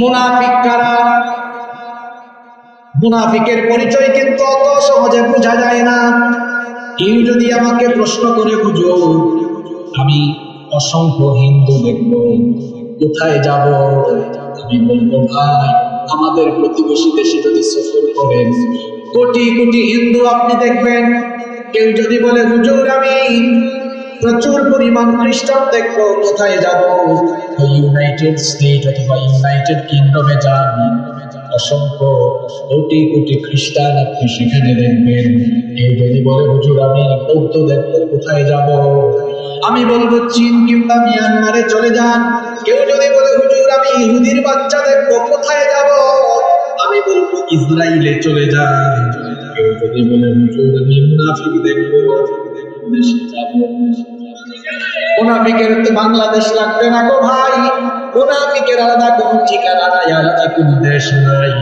মুনাফিক কারা মুনাফিকের পরিচয় কিন্তু অত সহজে বোঝা যায় না। কেউ যদি আমাকে প্রশ্ন করে বুঝো আমি অসংখ্য হিন্দু দেখব, কোথায় যাব? আমি বলব, ভাই, আমাদের প্রতিবেশী দেশে যদি সফর করেন কোটি কোটি হিন্দু আপনি দেখবেন। কেউ যদি বলে, হুজুর, আমি প্রচুর পরিমাণ খ্রিস্টান দেখব কোথায় যাব? ইউনাইটেড স্টেট অথবা ইউনাইটেড কিংডমে যান। অসংখ্য কোটি কোটি খ্রিস্টান আপনি সেখানে দেখবেন। কেউ যদি বলে হুজুর আমি বৌদ্ধ দেখব কোথায় যাব? আমি বলব চীন কিংবা মিয়ানমারে চলে যান। কেউ যদি বলে হুজুর আমি ইহুদির বাচ্চা দেখব কোথায় যাব? আমি বলব ইসরায়েলে চলে যান। কেউ যদি বলে হুজুর আমি মুনাফিক দেখব দেশে যাব। মুনাফিকের তো বাংলাদেশ লাগবে না গো ভাই। মুনাফিকের আলাদা কোন ঠিকানা নাই, আলাদা কোন দেশ নাই।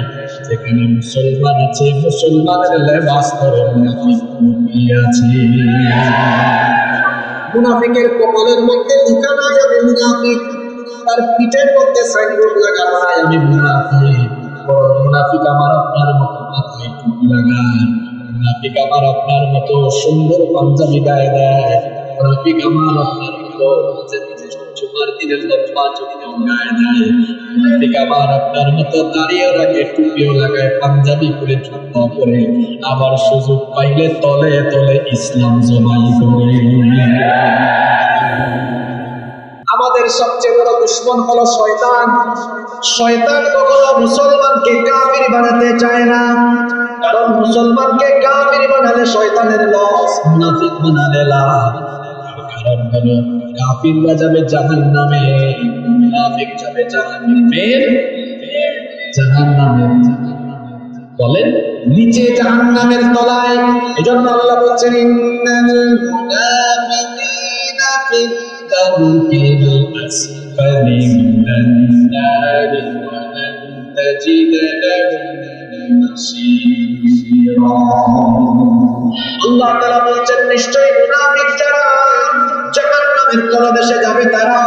যেখানে মুসলমান আছে, মুসলমানের লেবাস করে মুনাফিক আছে। মুনাফিকের কপালের মধ্যে লেখা নাই আমি মুনাফিক। তার পিঠের মধ্যে সাইনবোর্ড লাগা নাই আমি মুনাফিক। মুনাফিক আমার আপনার মতো মাথায় টুপি লাগায় মুনাফিক আমার আপনার মতো সুন্দর পাঞ্জাবি গায়ে দেয়। মুনাফিক আমার আপনার আবার সুযোগ পাইলে তলে তলে ইসলাম জমাই করে আমাদের সবচেয়ে বড় দুশ্মন হলো শয়তান। শয়তান কখনো মুসলমানকে কাফির বানাতে চায় না। কারণ মুসলমানকে কাফির বানালে শয়তানের লস, মুনাফিক বানালে লাভ। হলো কাফিররা যাবে জাহান নামে মুনাফিক যাবে জাহান্নামে। জাহান্নামে। বলেন, নিচে জাহান্নামের তলায়। এজন্য আল্লাহ বলছেন, ইন্নাল মুনাফিকিনা মুনাফিক জাহান্নামের তলদেশে যাবে তারা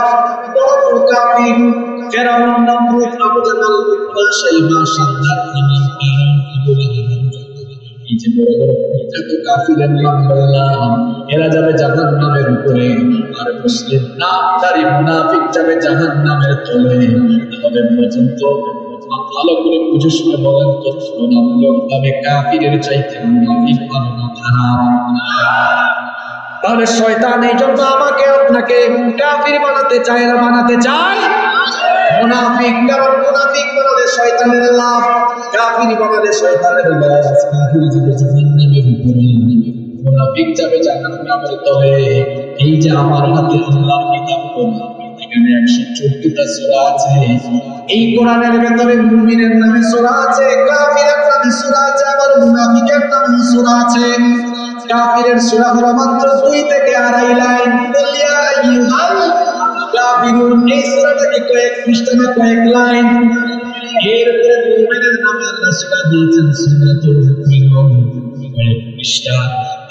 এরা যাবে জাহান নামের উপরে। আর মুসলিম নামধারী মুনাফিক যাবে জাহান নামের তলে। তাহলে পর্যন্ত ভালো করে বুঝে শুনে বলেন তো তুলনামূলক ভাবে কাফিরের চাইতে মুনাফিক ভালো না, খারাপ। তাহলে শয়তান এই জন্য আমাকে আপনাকে কাফির বানাতে চায় না, বানাতে চায়। মুনাফিক, কারণ মুনাফিক শয়তানের লাভ, কাফির শয়তানের মুনাফিক যাবে জাহান্নামের তলে এই যে আমার হাতে আল্লাহর কিতাব কোরআন এখানে একশো চোদ্দটা সূরা আছে। এই কোরআনের মুমিনের নামে সূরা আছে, কাফিরের নামে সূরা আছে, আবার মুনাফিকের নামে সূরা আছে। কাফিরের সূরা হলো মাত্র থেকে আড়াই লাইন। বলিয়া আইয়ুহাল কাফিরুন। এই সূরাটাকে কয়েক পৃষ্ঠানে কয়েক লাইন? এরপরে মুমিনের নামে আল্লাহ সূরা দিয়েছেন, সূরাতুল মুমিনুন। কয়েক পৃষ্ঠা।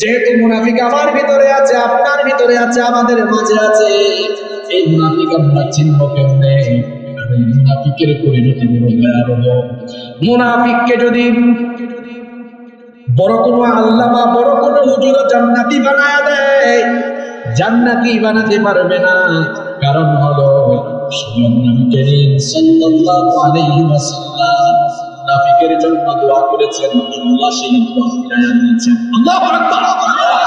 যেহেতু মুনাফিক আমার ভিতরে আছে, আপনার ভিতরে আছে, আমাদের মাঝে আছে। এই মুনাফিক আমরা চিনব কেমনে মুনাফিকের পরিণতি মুনাফিককে যদি বড় কোনো আল্লামা, বড় কোনো হুজুর জান্নাতি বানায় দেয়, জান্নাতি বানাতে পারবে না। কারণ হলো স্বয়ং নবী করিম সাল্লাল্লাহু আলাইহি ওয়াসাল্লাম মুনাফিকের জন্য দোয়া করেছেন আল্লাহ সেই দোয়া ফিরাইয়া দিয়েছেন। আল্লাহ আকবার।